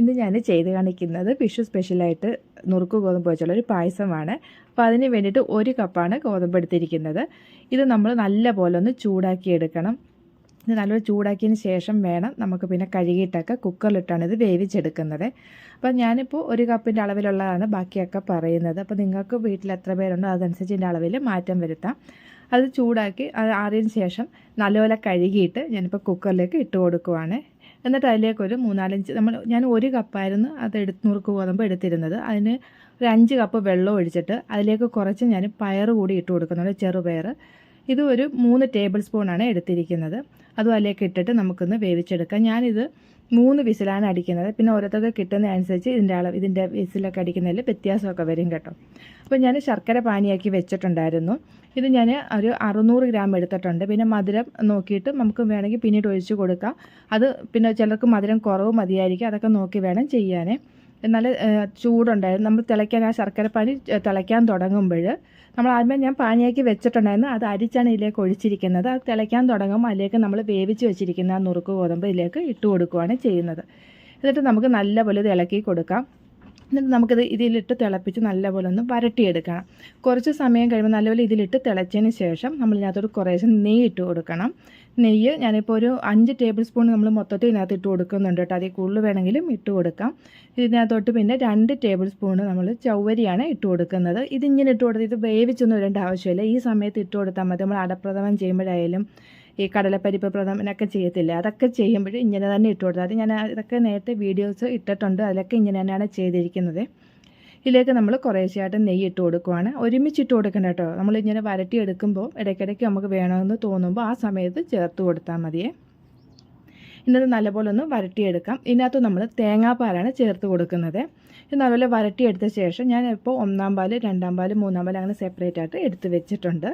ഇന്ന് ഞാൻ ചെയ്ത് കാണിക്കുന്നത് വിഷു സ്പെഷ്യലായിട്ട് നുറുക്ക് ഗോതമ്പ് വെച്ചുള്ള ഒരു പായസമാണ്. അപ്പോൾ അതിന് വേണ്ടിയിട്ട് ഒരു കപ്പാണ് ഗോതമ്പ് എടുത്തിരിക്കുന്നത്. ഇത് നമ്മൾ നല്ല പോലെ ഒന്ന് ചൂടാക്കി എടുക്കണം. ഇത് നല്ലപോലെ ചൂടാക്കിയതിന് ശേഷം വേണം നമുക്ക് പിന്നെ കഴുകിയിട്ടൊക്കെ കുക്കറിലിട്ടാണ് ഇത് വേവിച്ചെടുക്കുന്നത്. അപ്പോൾ ഞാനിപ്പോൾ ഒരു കപ്പിന്റെ അളവിലുള്ളതാണ് ബാക്കിയൊക്കെ പറയുന്നത്. അപ്പോൾ നിങ്ങൾക്ക് വീട്ടിൽ എത്ര പേരുണ്ടോ അതനുസരിച്ച് ഇതിന്റെ അളവിൽ മാറ്റം വരുത്താം. അത് ചൂടാക്കി അത് ആറിയതിന് ശേഷം നല്ലപോലെ കഴുകിയിട്ട് ഞാനിപ്പോൾ കുക്കറിലേക്ക് ഇട്ട് കൊടുക്കുവാണ്. എന്നിട്ട് അതിലേക്ക് ഒരു മൂന്നാലഞ്ച് നമ്മൾ ഞാൻ ഒരു കപ്പായിരുന്നു അത് എടുത്ത് നുറുക്ക് ഗോതമ്പ് എടുത്തിരുന്നത്. അതിന് ഒരു അഞ്ച് കപ്പ് വെള്ളം ഒഴിച്ചിട്ട് അതിലേക്ക് കുറച്ച് ഞാൻ പയർ കൂടി ഇട്ട് കൊടുക്കുന്നുണ്ട് ചെറുപയർ. ഇത് ഒരു മൂന്ന് ടേബിൾ സ്പൂണാണ് എടുത്തിരിക്കുന്നത്. അതും അതിലേക്ക് ഇട്ടിട്ട് നമുക്കൊന്ന് വേവിച്ചെടുക്കാം. ഞാനിത് മൂന്ന് വിസിലാണ് അടിക്കുന്നത്. പിന്നെ ഓരോരുത്തർക്ക് കിട്ടുന്ന അനുസരിച്ച് ഇതിന്റെ അളവ് ഇതിന്റെ വിസിലൊക്കെ അടിക്കുന്നതിൽ വ്യത്യാസമൊക്കെ വരും കേട്ടോ. അപ്പോൾ ഞാൻ ശർക്കര പാനിയാക്കി വെച്ചിട്ടുണ്ടായിരുന്നു. ഇത് ഞാൻ ഒരു അറുന്നൂറ് ഗ്രാം എടുത്തിട്ടുണ്ട്. പിന്നെ മധുരം നോക്കിയിട്ട് നമുക്ക് വേണമെങ്കിൽ പിന്നീട് ഒഴിച്ച് കൊടുക്കാം. അത് പിന്നെ ചിലർക്ക് മധുരം കുറവ് മതിയായിരിക്കും. അതൊക്കെ നോക്കി വേണം ചെയ്യാനേ എന്നാൽ ചൂടുണ്ടായിരുന്നു. നമ്മൾ തിളയ്ക്കാൻ ആ ശർക്കര പാനി തിളയ്ക്കാൻ തുടങ്ങുമ്പോൾ നമ്മൾ ആദ്യമേ ഞാൻ പാനിയാക്കി വെച്ചിട്ടുണ്ടായിരുന്നു. അത് അരിച്ചാണ് ഇതിലേക്ക് ഒഴിച്ചിരിക്കുന്നത്. അത് തിളയ്ക്കാൻ തുടങ്ങുമ്പോൾ അതിലേക്ക് നമ്മൾ വേവിച്ച് വെച്ചിരിക്കുന്ന ആ നുറുക്ക് ഗോതമ്പ് ഇതിലേക്ക് ഇട്ട് കൊടുക്കുകയാണ് ചെയ്യുന്നത്. എന്നിട്ട് നമുക്ക് നല്ലപോലെ ഇത് ഇളക്കി കൊടുക്കാം. എന്നിട്ട് നമുക്കിത് ഇതിലിട്ട് തിളപ്പിച്ച് നല്ലപോലെ ഒന്ന് വരട്ടിയെടുക്കണം. കുറച്ച് സമയം കഴിയുമ്പോൾ നല്ലപോലെ ഇതിലിട്ട് തിളച്ചതിന് ശേഷം നമ്മൾ ഇതിനകത്തോട്ട് കുറേശ്ശെ നെയ്യ് ഇട്ട് കൊടുക്കണം. നെയ്യ് ഞാനിപ്പോൾ ഒരു അഞ്ച് ടേബിൾ സ്പൂൺ നമ്മൾ മൊത്തത്തിൽ ഇതിനകത്ത് ഇട്ട് കൊടുക്കുന്നുണ്ട് കേട്ടോ. അതിൽ കൂടുതൽ വേണമെങ്കിലും ഇട്ട് കൊടുക്കാം. ഇതിനകത്തോട്ട് പിന്നെ രണ്ട് ടേബിൾ സ്പൂൺ നമ്മൾ ചൗവരിയാണ് ഇട്ട് കൊടുക്കുന്നത്. ഇതിങ്ങനെ ഇട്ട് കൊടുത്ത് ഇത് വേവിച്ചൊന്നും ഇടേണ്ട ആവശ്യമില്ല. ഈ സമയത്ത് ഇട്ട് കൊടുത്താൽ മതി. നമ്മൾ അടപ്രഥമം ചെയ്യുമ്പോഴായാലും ഈ കടലപ്പരിപ്പ് പ്രഥമനൊക്കെ ചെയ്യത്തില്ല? അതൊക്കെ ചെയ്യുമ്പോൾ ഇങ്ങനെ തന്നെ ഇട്ട് കൊടുത്താൽ ഞാൻ അതൊക്കെ നേരത്തെ വീഡിയോസ് ഇട്ടിട്ടുണ്ട്. അതിലൊക്കെ ഇങ്ങനെ തന്നെയാണ് ചെയ്തിരിക്കുന്നത്. ഇതിലേക്ക് നമ്മൾ കുറേശ്ശെയായിട്ട് നെയ്യ് ഇട്ട് കൊടുക്കുവാണ്. ഒരുമിച്ച് ഇട്ട് കൊടുക്കണ്ട കേട്ടോ. നമ്മളിങ്ങനെ വരട്ടി എടുക്കുമ്പോൾ ഇടയ്ക്കിടയ്ക്ക് നമുക്ക് വേണമെന്ന് തോന്നുമ്പോൾ ആ സമയത്ത് ചേർത്ത് കൊടുത്താൽ മതിയേ. ഇന്നത് നല്ലപോലെ ഒന്ന് വരട്ടിയെടുക്കാം. ഇതിനകത്ത് നമ്മൾ തേങ്ങാപ്പാലാണ് ചേർത്ത് കൊടുക്കുന്നത്. ഇത് നല്ലപോലെ വരട്ടിയെടുത്ത ശേഷം ഞാൻ ഇപ്പോൾ ഒന്നാം പാൽ രണ്ടാം പാൽ മൂന്നാം പാൽ അങ്ങനെ സെപ്പറേറ്റ് ആയിട്ട് എടുത്ത് വെച്ചിട്ടുണ്ട്.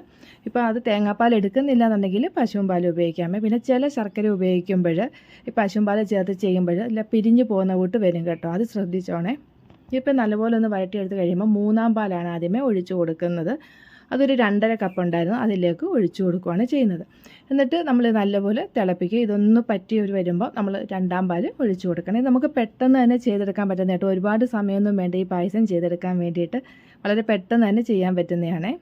ഇപ്പോൾ അത് തേങ്ങാപ്പാൽ എടുക്കുന്നില്ല എന്നുണ്ടെങ്കിൽ പശുവും പാൽ ഉപയോഗിക്കാമേ. പിന്നെ ചില ശർക്കര ഉപയോഗിക്കുമ്പോൾ ഈ പശുവും പാൽ ചേർത്ത് ചെയ്യുമ്പോൾ ഇല്ല പിരിഞ്ഞു പോകുന്ന കൂട്ട് വരും കേട്ടോ. അത് ശ്രദ്ധിച്ചോണേ. ഇപ്പം നല്ലപോലെ ഒന്ന് വരട്ടിയെടുത്ത് കഴിയുമ്പോൾ മൂന്നാം പാലാണ് ആദ്യമേ ഒഴിച്ചു കൊടുക്കുന്നത്. അതൊരു രണ്ടര കപ്പ് ഉണ്ടായിരുന്നു. അതിലേക്ക് ഒഴിച്ചു കൊടുക്കുകയാണ് ചെയ്യുന്നത്. എന്നിട്ട് നമ്മൾ നല്ലപോലെ തിളപ്പിക്കുക. ഇതൊന്ന് പറ്റി ഒരു വരുമ്പോൾ നമ്മൾ രണ്ടാം പാൽ ഒഴിച്ചു കൊടുക്കണം. ഇത് നമുക്ക് പെട്ടെന്ന് തന്നെ ചെയ്തെടുക്കാൻ പറ്റുന്ന കേട്ടോ. ഒരുപാട് സമയമൊന്നും വേണ്ട. ഈ പായസം ചെയ്തെടുക്കാൻ വേണ്ടിയിട്ട് വളരെ പെട്ടെന്ന് തന്നെ ചെയ്യാൻ പറ്റുന്നതാണേ.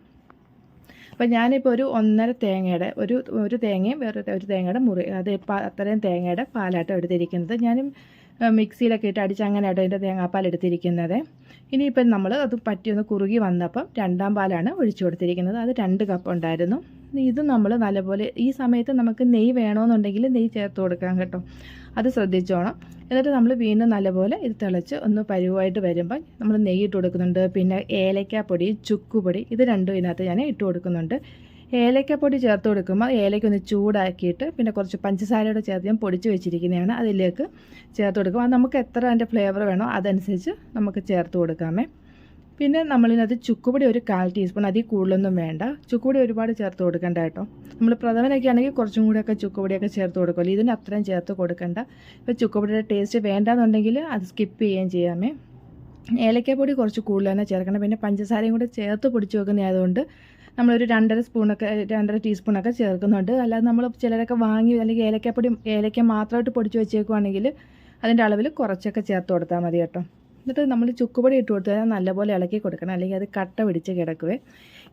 അപ്പോൾ ഞാനിപ്പോൾ ഒരു ഒന്നര തേങ്ങയുടെ ഒരു ഒരു തേങ്ങയും വേറെ ഒരു തേങ്ങയുടെ മുറി അത് അത്രയും തേങ്ങയുടെ പാലാട്ടം എടുത്തിരിക്കുന്നത്. ഞാനും മിക്സിയിലൊക്കെ ഇട്ട് അടിച്ച് അങ്ങനെ ആട്ടോ അതിന്റെ തേങ്ങാപ്പാൽ എടുത്തിരിക്കുന്നത്. ഇനിയിപ്പം നമ്മൾ അത് പറ്റിയൊന്ന് കുറുകി വന്നപ്പം രണ്ടാം പാലാണ് ഒഴിച്ചു കൊടുത്തിരിക്കുന്നത്. അത് രണ്ട് കപ്പ് ഉണ്ടായിരുന്നു. ഇത് നമ്മൾ നല്ലപോലെ ഈ സമയത്ത് നമുക്ക് നെയ്യ് വേണമെന്നുണ്ടെങ്കിൽ നെയ്യ് ചേർത്ത് കൊടുക്കാം കേട്ടോ. അത് ശ്രദ്ധിച്ചോണം. എന്നിട്ട് നമ്മൾ വീണ്ടും നല്ലപോലെ ഇത് തിളച്ച് ഒന്ന് പരുവായിട്ട് വരുമ്പോൾ നമ്മൾ നെയ്യ് ഇട്ട് കൊടുക്കുന്നുണ്ട്. പിന്നെ ഏലക്കാപ്പൊടി ചുക്കുപൊടി ഇത് രണ്ടും ഇതിനകത്ത് ഞാൻ ഇട്ട് കൊടുക്കുന്നുണ്ട്. ഏലക്കപ്പൊടി ചേർത്ത് കൊടുക്കുമ്പോൾ ഏലയ്ക്ക ഒന്ന് ചൂടാക്കിയിട്ട് പിന്നെ കുറച്ച് പഞ്ചസാരയോടെ ചേർത്ത് ഞാൻ പൊടിച്ച് വെച്ചിരിക്കുന്നതാണ്. അതിലേക്ക് ചേർത്ത് കൊടുക്കും അത് നമുക്ക് എത്ര അതിന്റെ ഫ്ലേവർ വേണോ അതനുസരിച്ച് നമുക്ക് ചേർത്ത് കൊടുക്കാമേ. പിന്നെ നമ്മളിതിനകത്ത് ചുക്കുപൊടി ഒരു കാൽ ടീസ്പൂൺ അതിൽ കൂടുതലൊന്നും വേണ്ട. ചുക്കുപൊടി ഒരുപാട് ചേർത്ത് കൊടുക്കണ്ട കേട്ടോ. നമ്മൾ പ്രഥമനൊക്കെ ആണെങ്കിൽ കുറച്ചും കൂടിയൊക്കെ ചുക്കുപൊടിയൊക്കെ ചേർത്ത് കൊടുക്കുമല്ലോ ഇതിന് അത്രയും ചേർത്ത് കൊടുക്കണ്ട. ഇപ്പോൾ ചുക്കുപൊടിയുടെ ടേസ്റ്റ് വേണ്ടാന്നുണ്ടെങ്കിൽ അത് സ്കിപ്പ് ചെയ്യുകയും ചെയ്യാമേ. ഏലക്കപ്പൊടി കുറച്ച് കൂടുതൽ തന്നെ ചേർക്കണം. പിന്നെ പഞ്ചസാരയും കൂടെ ചേർത്ത് പൊടിച്ച് വെക്കുന്നതായതുകൊണ്ട് നമ്മളൊരു രണ്ടര സ്പൂണൊക്കെ രണ്ടര ടീസ്പൂണൊക്കെ ചേർക്കുന്നുണ്ട്. അല്ലാതെ നമ്മൾ ചിലരൊക്കെ വാങ്ങി അല്ലെങ്കിൽ ഏലക്കപ്പൊടി ഏലക്ക മാത്രമായിട്ട് പൊടിച്ച് വെച്ചേക്കുവാണെങ്കിൽ അതിന്റെ അളവിൽ കുറച്ചൊക്കെ ചേർത്ത് കൊടുത്താൽ മതി കേട്ടോ. എന്നിട്ട് നമ്മൾ ചുക്കുപൊടി ഇട്ട് കൊടുത്താൽ നല്ലപോലെ ഇളക്കി കൊടുക്കണം. അല്ലെങ്കിൽ അത് കട്ട പിടിച്ച് കിടക്കുവേ.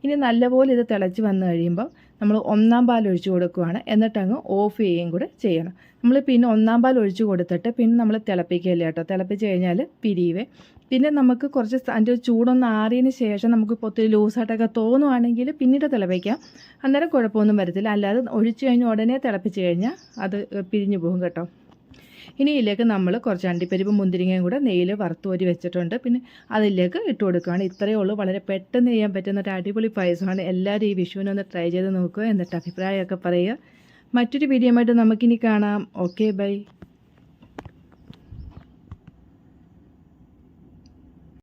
ഇനി നല്ലപോലെ ഇത് തിളച്ച് വന്നു കഴിയുമ്പോൾ നമ്മൾ ഒന്നാം പാൽ ഒഴിച്ച് കൊടുക്കുകയാണ് എന്നിട്ട് അങ്ങ് ഓഫ് ചെയ്യുകയും കൂടെ ചെയ്യണം. നമ്മൾ പിന്നെ ഒന്നാം പാൽ ഒഴിച്ച് കൊടുത്തിട്ട് പിന്നെ നമ്മൾ തിളപ്പിക്കുകയല്ലേ കേട്ടോ. തിളപ്പിച്ച് കഴിഞ്ഞാൽ പിരിയുവേ. പിന്നെ നമുക്ക് കുറച്ച് അതിന്റെ ചൂടൊന്ന് ആറിയതിന് ശേഷം നമുക്ക് ഇപ്പോൾ ഒത്തിരി ലൂസായിട്ടൊക്കെ തോന്നുവാണെങ്കിൽ പിന്നീട് തിളപ്പിക്കാം. അന്നേരം കുഴപ്പമൊന്നും വരത്തില്ല. അല്ലാതെ ഒഴിച്ചു കഴിഞ്ഞ് ഉടനെ തിളപ്പിച്ച് കഴിഞ്ഞാൽ അത് പിരിഞ്ഞു പോകും കേട്ടോ. ഇനി ഇതിലേക്ക് നമ്മൾ കുറച്ച് അണ്ടിപ്പരിപ്പ് മുന്തിരിങ്ങയും കൂടെ നെയ്യിൽ വറുത്തോരി വെച്ചിട്ടുണ്ട്. പിന്നെ അതിലേക്ക് ഇട്ട് കൊടുക്കുകയാണ് ഇത്രയേ ഉള്ളൂ. വളരെ പെട്ടെന്ന് ചെയ്യാൻ പറ്റുന്ന ഒരു അടിപൊളി പായസമാണ്. എല്ലാവരും ഈ വിഷുവിനൊന്ന് ട്രൈ ചെയ്ത് നോക്കുക. എന്നിട്ട് അഭിപ്രായമൊക്കെ പറയുക. മറ്റൊരു വീഡിയോ ആയിട്ട് നമുക്കിനി കാണാം. Okay bye.